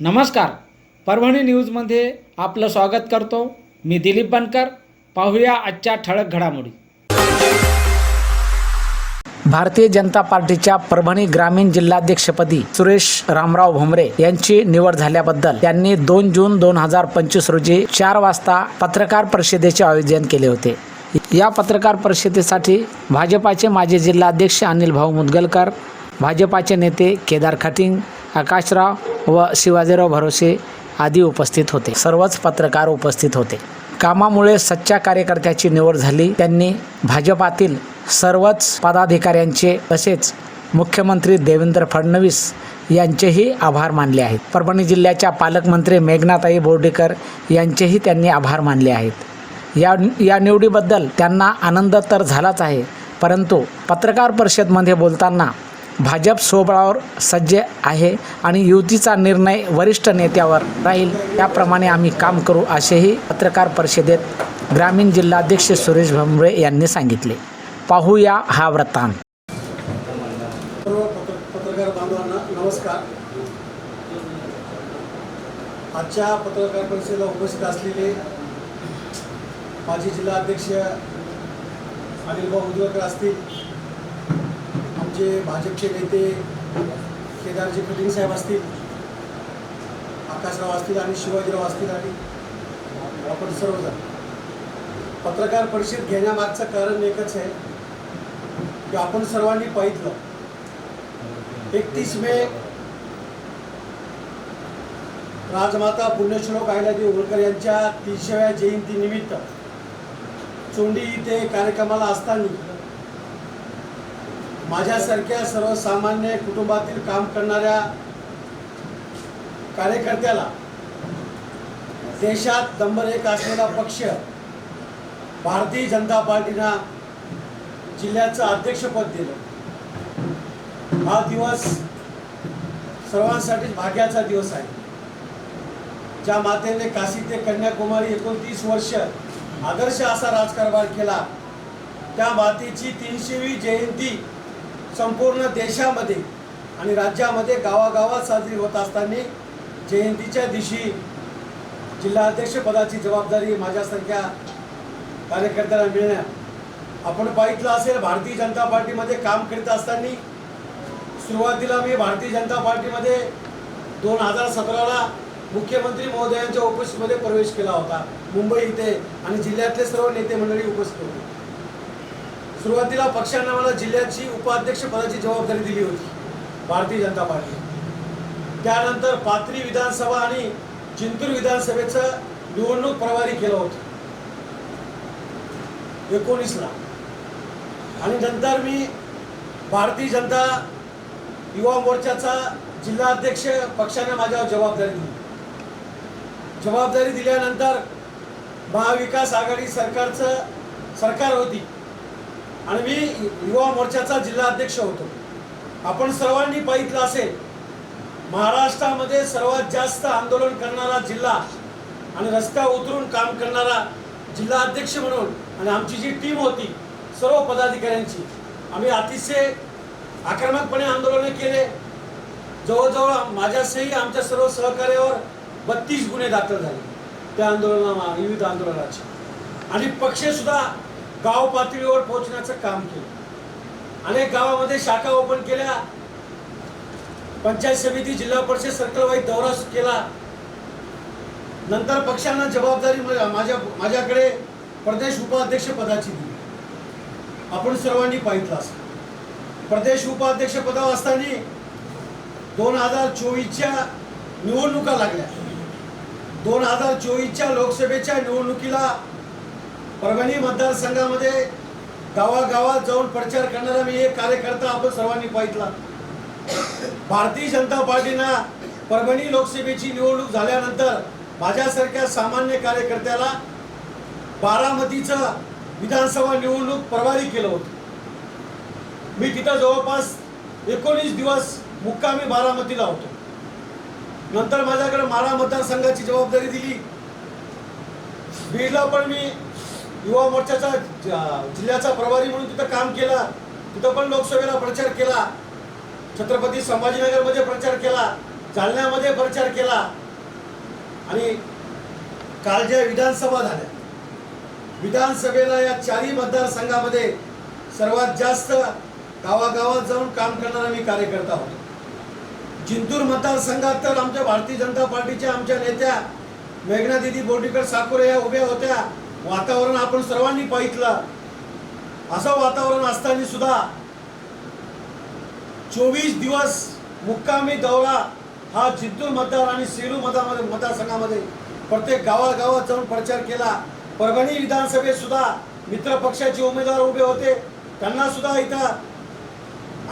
नमस्कार. परभणी न्यूजमध्ये आपलं स्वागत करतो. मी दिलीप बनकर. पाहूया आजच्या ठळक घडामोडी. भारतीय जनता पार्टीच्या परभणी ग्रामीण जिल्हाध्यक्षपदी सुरेश रामराव भोमरे यांची निवड झाल्याबद्दल त्यांनी दोन जून दोन हजार पंचवीस रोजी चार वाजता पत्रकार परिषदेचे आयोजन केले होते. या पत्रकार परिषदेसाठी भाजपाचे माजी जिल्हाध्यक्ष अनिल भाऊ मुदगलकर भाजपाचे नेते केदार खटिंग आकाशराव व शिवाजीराव भरोसे आदी उपस्थित होते. सर्वच पत्रकार उपस्थित होते. कामामुळे सच्च्या कार्यकर्त्याची निवड झाली. त्यांनी भाजपातील सर्वच पदाधिकाऱ्यांचे तसेच मुख्यमंत्री देवेंद्र फडणवीस यांचेही आभार मानले आहेत. परभणी जिल्ह्याच्या पालकमंत्री मेघनाताई बोर्डीकर यांचेही त्यांनी आभार मानले आहेत. या या निवडीबद्दल त्यांना आनंद तर झालाच आहे परंतु पत्रकार परिषदमध्ये बोलताना भाजप सोबळावर सज्ज आहे आणि युतीचा निर्णय वरिष्ठ नेत्यावर राहील. त्याप्रमाणे आम्ही काम करू असेही पत्रकार परिषदेत ग्रामीण जिल्हाध्यक्ष सुरेश भंबळे यांनी सांगितले. पाहूया हा वृत्तांत. पत्रकार बांधवांना नमस्कार. आजच्या पत्रकार परिषदेला उपस्थित असलेले माजी जिल्हा अध्यक्ष अनिलभाऊ उदवकर असतील. जे भाजपचे नेते केदारजी कटिंग साहेब असतील आकाशराव असतील आणि शिवाजीराव असतील आणि आपण सर्वजण. पत्रकार परिषद घेण्यामागचं कारण एकच आहे की आपण सर्वांनी पाहितलं. एकतीस मे राजमाता पुण्यश्लोक अहिल्यादेवी होळकर यांच्या तीनशेव्या जयंतीनिमित्त चोंडी इथे कार्यक्रमाला असताना माझ्यासारख्या सर्वसामान्य कुटुंबातील काम करणाऱ्या कार्यकर्त्याला देशात नंबर एक असलेला पक्ष भारतीय जनता पार्टीनं जिल्ह्याचं अध्यक्षपद दिलं. हा दिवस सर्वांसाठीच भाग्याचा दिवस आहे. ज्या मातेने काशी ते कन्याकुमारी एकोणतीस वर्ष आदर्श असा राजकारभार केला त्या मातेची तीनशेवी जयंती संपूर्ण देशामध्ये आणि राज्यामध्ये गावागावात साजरी होत असताना जयंतीच्या दिवशी जिल्हाध्यक्षपदाची जबाबदारी माझ्यासारख्या कार्यकर्त्याला मिळण्या आपण पाहितलं असेल भारतीय जनता पार्टीमध्ये काम करीत असताना सुरुवातीला मी भारतीय जनता पार्टीमध्ये दोन हजार सतराला मुख्यमंत्री महोदयांच्या ऑफिसमध्ये प्रवेश केला होता. मुंबई इथे आणि जिल्ह्यातले सर्व नेते मंडळी उपस्थित होते. सुरुवातीला पक्षानं मला जिल्ह्याची उपाध्यक्ष पदाची जबाबदारी दिली होती भारतीय जनता पार्टी. त्यानंतर पाथरी विधानसभा आणि जिंतूर विधानसभेचं निवडणूक प्रभारी केलं होतं. एकोणीसला. आणि नंतर मी भारतीय जनता युवा मोर्चाचा जिल्हाध्यक्ष पक्षाने माझ्यावर जबाबदारी दिली. जबाबदारी दिल्यानंतर महाविकास आघाडी सरकारचं सरकार होती. आणि मी युवा मोर्चाचा जिल्हा अध्यक्ष होतो. आपण सर्वांनी पाहितलं असेल महाराष्ट्रामध्ये सर्वात जास्त आंदोलन करणारा जिल्हा आणि रस्त्यावर उतरून काम करणारा जिल्हा अध्यक्ष म्हणून आणि आमची जी टीम होती सर्व पदाधिकाऱ्यांची आम्ही अतिशय आक्रमकपणे आंदोलनं केले. जवळजवळ माझ्यासही आमच्या सर्व सहकार्यावर बत्तीस गुन्हे दाखल झाले त्या आंदोलना विविध आंदोलनाचे. आणि पक्षसुद्धा गाव पातळीवर पोहोचण्याचं काम केलं. अनेक गावामध्ये शाखा ओपन केल्या. पंचायत समिती जिल्हा परिषद सर्कलवाईज दौरा केला. नंतर पक्षांना जबाबदारी माझ्या माझ्याकडे प्रदेश उपाध्यक्ष पदाची दिली. आपण सर्वांनी पाहितलं असं प्रदेश उपाध्यक्ष पदावर असताना दोन हजार चोवीसच्या निवडणुका लागल्या. दोन हजार चोवीसच्या लोकसभेच्या निवडणुकीला परभणी मतदारसंघामध्ये गावागावात जाऊन प्रचार करणारा मी एक कार्यकर्ता आपण सर्वांनी पाहितला भारतीय जनता पार्टीनं परभणी लोकसभेची निवडणूक झाल्यानंतर माझ्यासारख्या सामान्य कार्यकर्त्याला बारामतीचं विधानसभा निवडणूक प्रभारी केलं होतं. मी तिथं जवळपास एकोणीस दिवस मुक्कामी बारामतीला होतो. नंतर माझ्याकडे मारा मतदारसंघाची जबाबदारी दिली. बीडला पण मी युवा मोर्चाचा जिल्ह्याचा प्रभारी म्हणून तिथं काम केलं. तिथं पण लोकसभेला प्रचार केला. छत्रपती संभाजीनगरमध्ये प्रचार केला. जालन्यामध्ये प्रचार केला. आणि काल ज्या विधानसभा झाल्या विधानसभेला या चारही मतदारसंघामध्ये सर्वात जास्त गावागावात जाऊन काम करणारा मी कार्यकर्ता होतो. जिंतूर मतदारसंघात तर आमच्या भारतीय जनता पार्टीच्या आमच्या नेत्या मेघना दिदी बोर्डीकर साकोरे या उभ्या होत्या. वातावरण आपण सर्वांनी पाहितलं. असं वातावरण असताना सुद्धा चोवीस दिवस मुक्कामी दौरा हा जिंतूर मतदार आणि सेलू मतदारमध्ये मतदारसंघामध्ये प्रत्येक गावागावात जाऊन प्रचार केला. परभणी विधानसभेत सुद्धा मित्र पक्षाचे उमेदवार उभे होते. त्यांना सुद्धा इथं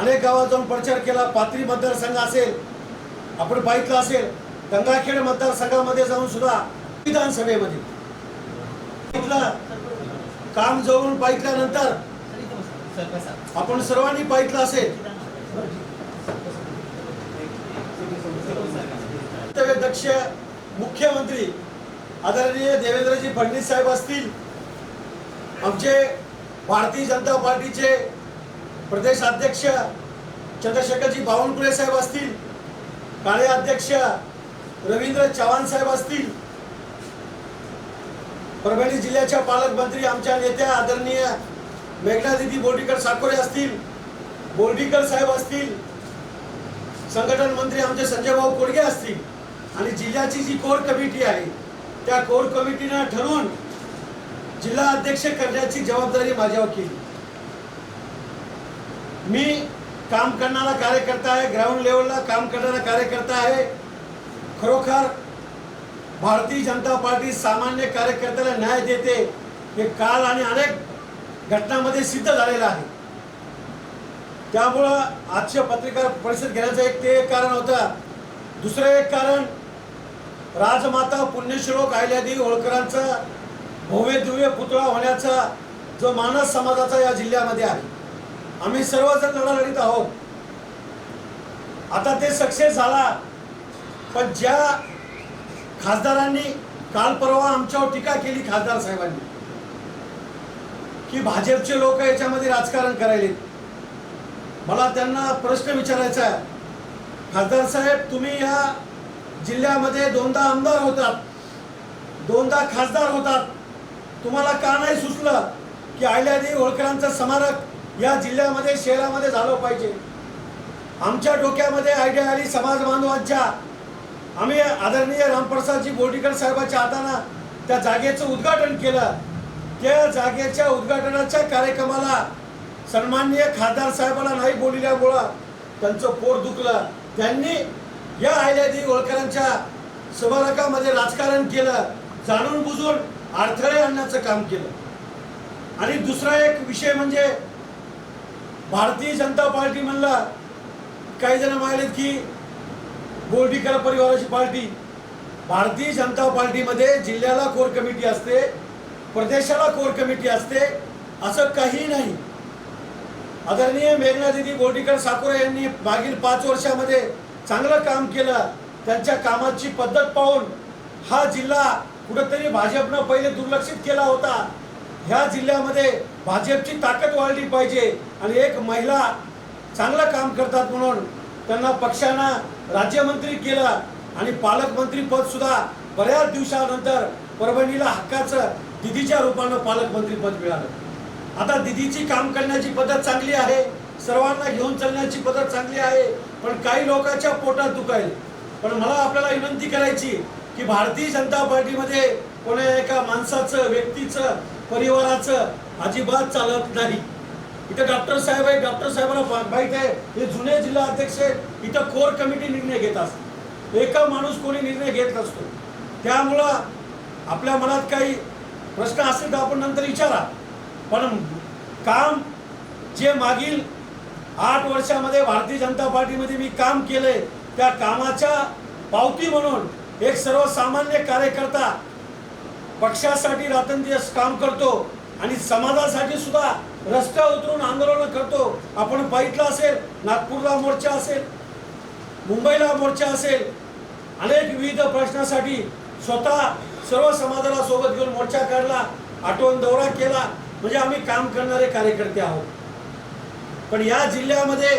अनेक गावात जाऊन प्रचार केला. पाथरी मतदारसंघ असेल आपण पाहितलं असेल. गंगाखेड मतदारसंघामध्ये जाऊन सुद्धा विधानसभेमध्ये काम जवळून पाहितल्यानंतर आपण सर्वांनी पाहितलं असेल. दक्ष मुख्यमंत्री आदरणीय देवेंद्रजी फडणवीस साहेब असतील. आमचे भारतीय जनता पार्टीचे प्रदेश अध्यक्ष चंद्रशेखरजी बावनकुळे साहेब असतील. काळे अध्यक्ष रवींद्र चव्हाण साहेब असतील. परभणी जिल्ह्याच्या पालकमंत्री आमच्या नेत्या आदरणीय मेघनादिदी बोर्डीकर साकोरे असतील बोर्डीकर साहेब असतील संघटन मंत्री आमचे संजयभाऊ कोडगे असतील आणि जिल्ह्याची जी कोर कमिटी आहे त्या कोर कमिटीनं ठरवून जिल्हा अध्यक्ष करण्याची जबाबदारी माझ्यावर केली. मी काम करणारा कार्यकर्ता आहे ग्राउंड लेवलला काम करणारा कार्यकर्ता आहे खरोखर भारतीय जनता पार्टी सामान्य कार्यकर्त्याला न्याय देते. हे काल आणि अनेक घटनांमध्ये सिद्ध झालेलं आहे. त्यामुळं आजच्या पत्रकार परिषद घेण्याचं एक ते एक कारण होतं. दुसरं एक कारण राजमाता पुण्यश्लोक अहिल्यादेवी होळकरांचा भव्य दिव्य पुतळा होण्याचा जो मानस समाजाचा या जिल्ह्यामध्ये आहे. आम्ही सर्वजण लढा लढित आहोत. आता ते सक्सेस झाला. पण ज्या खासदारांनी काल परवा आमच्यावर टीका केली खासदार साहेबांनी की भाजपचे लोक याच्यामध्ये राजकारण करायले. मला त्यांना प्रश्न विचारायचा आहे. खासदार साहेब तुम्ही या जिल्ह्यामध्ये दोनदा आमदार होतात दोनदा खासदार होतात. तुम्हाला का नाही सुचलं की अहिल्यादेवी होळकरांचं स्मारक या जिल्ह्यामध्ये शहरामध्ये झालं पाहिजे? आमच्या डोक्यामध्ये आयडिया आली समाज बांधवांच्या आम्ही आदरणीय रामप्रसादजी बोर्डीकर साहेबांच्या हातानं त्या जागेचं उद्घाटन केलं. त्या जागेच्या उद्घाटनाच्या कार्यक्रमाला सन्माननीय खासदार साहेबांना नाही बोलल्यामुळं त्यांचं पोट दुखलं. त्यांनी या आयल्यादी होळकरांच्या स्मारकामध्ये राजकारण केलं जाणून बुजून अडथळे आणण्याचं काम केलं. आणि दुसरा एक विषय म्हणजे भारतीय जनता पार्टी म्हणलं काही जण म्हणाले की बोर्डीकर परिवाराची पार्टी. भारतीय जनता पार्टीमध्ये जिल्ह्याला कोर कमिटी असते प्रदेशाला कोर कमिटी असते असं काही नाही. आदरणीय मेघनादिदी बोर्डीकर साकोरे यांनी मागील पाच वर्षामध्ये चांगलं काम केलं. त्यांच्या कामाची पद्धत पाहून हा जिल्हा कुठंतरी भाजपनं पहिले दुर्लक्षित केला होता. ह्या जिल्ह्यामध्ये भाजपची ताकद वाढली पाहिजे आणि एक महिला चांगलं काम करतात म्हणून त्यांना पक्षानं राज्यमंत्री केलं आणि पालकमंत्री पद सुद्धा बऱ्याच दिवसानंतर परभणीला हक्काचं दिदीच्या रूपानं पालकमंत्री पद मिळालं. आता दिदीची काम करण्याची पद्धत चांगली आहे सर्वांना घेऊन चालण्याची पद्धत चांगली आहे पण काही लोकांच्या पोटात दुखायले. पण मला आपल्याला विनंती करायची की भारतीय जनता पार्टीमध्ये कोणा एका माणसाचं व्यक्तीचं परिवाराचं अजिबात चालत नाही. इथं डॉक्टर साहेब आहे डॉक्टर साहेबांना माहीत आहे हे जुने जिल्हा अध्यक्ष आहेत इथं कोर कमिटी निर्णय घेत असते. एका माणूस कोणी निर्णय घेत नसतो. त्यामुळं आपल्या मनात काही प्रश्न असतील तर आपण नंतर विचारा. पण काम जे मागील आठ वर्षामध्ये भारतीय जनता पार्टीमध्ये मी काम केले त्या कामाच्या पावती म्हणून एक सर्वसामान्य कार्यकर्ता पक्षासाठी रात्रंदिवस काम करतो आणि समाजासाठी सुद्धा रस्त्या उतरून आंदोलन करतो. आपण पाहितलं असेल नागपूरला मोर्चा असेल मुंबईला मोर्चा असेल अनेक विविध प्रश्नासाठी स्वतः सर्व समाजाला सोबत घेऊन मोर्चा काढला आठवण दौरा केला. म्हणजे आम्ही काम करणारे कार्यकर्ते आहोत. पण या जिल्ह्यामध्ये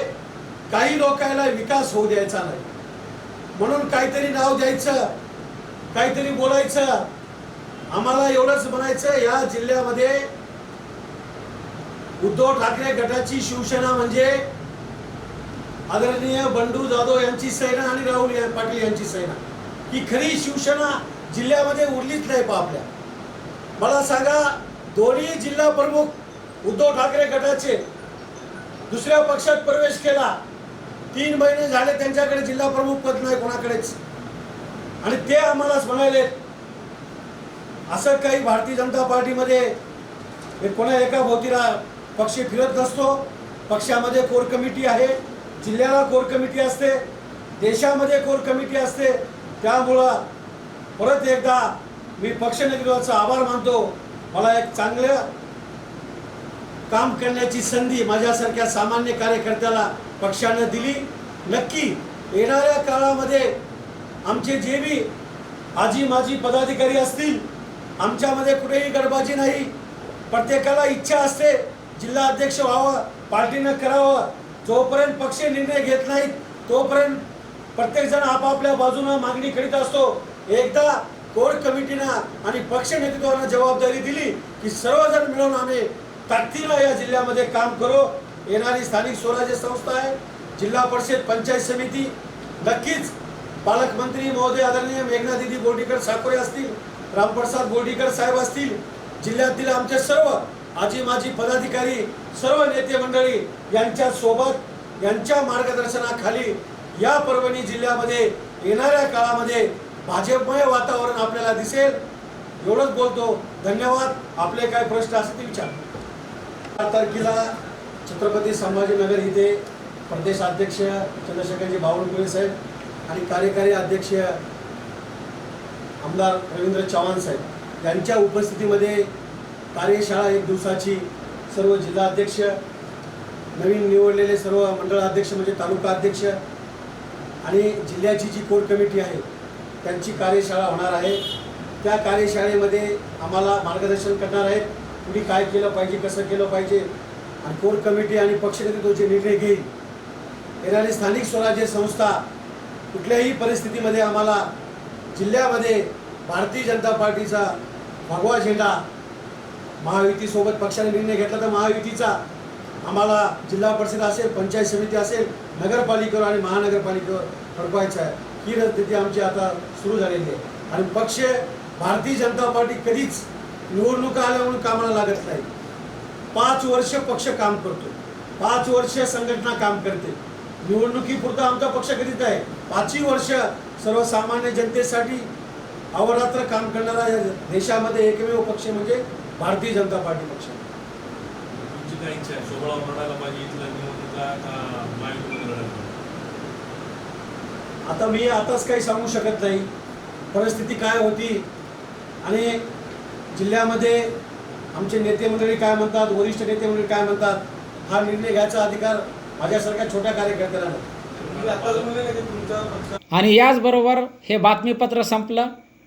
काही लोकांना विकास होऊ द्यायचा नाही. म्हणून काहीतरी नाव द्यायचं काहीतरी बोलायचं. आम्हाला एवढंच म्हणायचं या जिल्ह्यामध्ये उद्धव ठाकरे गटाची शिवसेना म्हणजे आदरणीय बंडू जाधव यांची सेना आणि राहुल या- पाटील यांची सेना. ही खरी शिवसेना जिल्ह्यामध्ये उरलीच नाही पा आपल्या. मला सांगा दोन्ही जिल्हा प्रमुख उद्धव ठाकरे गटाचे दुसऱ्या पक्षात प्रवेश केला तीन महिने झाले त्यांच्याकडे जिल्हा प्रमुख पद नाही कोणाकडेच. आणि ते आम्हालाच म्हणाले असं काही भारतीय जनता पार्टीमध्ये हे कोणा एका भोवतीला पक्ष फिरत नसतो पक्षामध्ये कोर कमिटी आहे. जिल्ह्याला कोर कमिटी असते. देशामध्ये कोर कमिटी असते. त्यामुळं परत एकदा मी पक्ष नेतृत्वाचा आभार मानतो. मला एक चांगलं काम करण्याची संधी माझ्यासारख्या सामान्य कार्यकर्त्याला पक्षानं दिली. नक्की येणाऱ्या काळामध्ये आमचे जे बी आजी माजी पदाधिकारी असतील आमच्यामध्ये कुठेही गडबाजी नाही. प्रत्येकाला इच्छा असते. जिल्हा अध्यक्ष व्हावं पार्टीनं करावं. जोपर्यंत पक्ष निर्णय घेत नाहीत तोपर्यंत प्रत्येक जण आपापल्या बाजूनं मागणी करीत असतो. एकदा कोर कमिटीनं आणि पक्ष नेतृत्वानं जबाबदारी दिली की सर्वजण मिळून आम्ही ताकदीनं या जिल्ह्यामध्ये काम करू. येणारी स्थानिक स्वराज्य संस्था आहे जिल्हा परिषद पंचायत समिती. नक्कीच पालकमंत्री महोदय आदरणीय मेघना दिदी बोर्डीकर साकोरे असतील रामप्रसाद बोर्डीकर साहेब असतील जिल्ह्यातील आमचे सर्व आजी माजी पदाधिकारी सर्व नेते मंडळी यांच्या सोबत यांच्या मार्गदर्शनाखाली या परभणी जिल्ह्यामध्ये येणाऱ्या काळामध्ये भाजपमय वातावरण आपल्याला दिसेल. एवढंच बोलतो. धन्यवाद. आपले काय प्रश्न असतील विचार. चार तारखेला छत्रपती संभाजीनगर इथे प्रदेश अध्यक्ष चंद्रशेखरजी बावनकुळे साहेब आणि कार्यकारी अध्यक्ष आमदार रवींद्र चव्हाण साहेब यांच्या उपस्थितीमध्ये कार्यशाळा एक दिवसाची सर्व जिल्हा अध्यक्ष नवीन निवडलेले सर्व मंडळ अध्यक्ष म्हणजे तालुका अध्यक्ष आणि जिल्ह्याची जी कोर कमिटी आहे त्यांची कार्यशाळा होणार आहे. त्या कार्यशाळेमध्ये आम्हाला मार्गदर्शन करणार आहेत. कुणी काय केलं पाहिजे कसं केलं पाहिजे आणि कोर कमिटी आणि पक्षनेतृत्व जे निर्णय घेईल येणारी स्थानिक स्वराज्य संस्था कुठल्याही परिस्थितीमध्ये आम्हाला जिल्ह्यामध्ये भारतीय जनता पार्टीचा भगवा झेंडा महायुतीसोबत पक्षाने निर्णय घेतला तर महायुतीचा आम्हाला जिल्हा परिषद असेल पंचायत समिती असेल नगरपालिकेवर आणि महानगरपालिकेवर फडकवायचं आहे. ही रणस्थिती आमची आता सुरू झालेली आहे. आणि पक्ष भारतीय जनता पार्टी कधीच निवडणुका आल्या म्हणून कामाला लागत नाही. पाच वर्ष पक्ष काम करतो पाच वर्ष संघटना काम करते. निवडणुकीपुरता आमचा पक्ष कधीच आहे पाचही वर्ष सर्वसामान्य जनतेसाठी अवरात्र काम करणारा देशामध्ये एकमेव पक्ष म्हणजे भारतीय जनता पार्टी पक्ष तुमची काय इच्छा आहे. सोबळा लढायला पाहिजे इथल्या निवडणुका का महायुतीमध्ये लढायला पाहिजे? आता मी आताच काही सांगू शकत नाही. परिस्थिती काय होती आणि जिल्ह्यामध्ये आमचे नेते मंडळी काय म्हणतात वरिष्ठ नेते मंडळी काय म्हणतात हा निर्णय घ्यायचा अधिकार माझ्यासारख्या छोट्या कार्यकर्त्याला नाही. आणि याचबरोबर हे बातमीपत्र संपलं.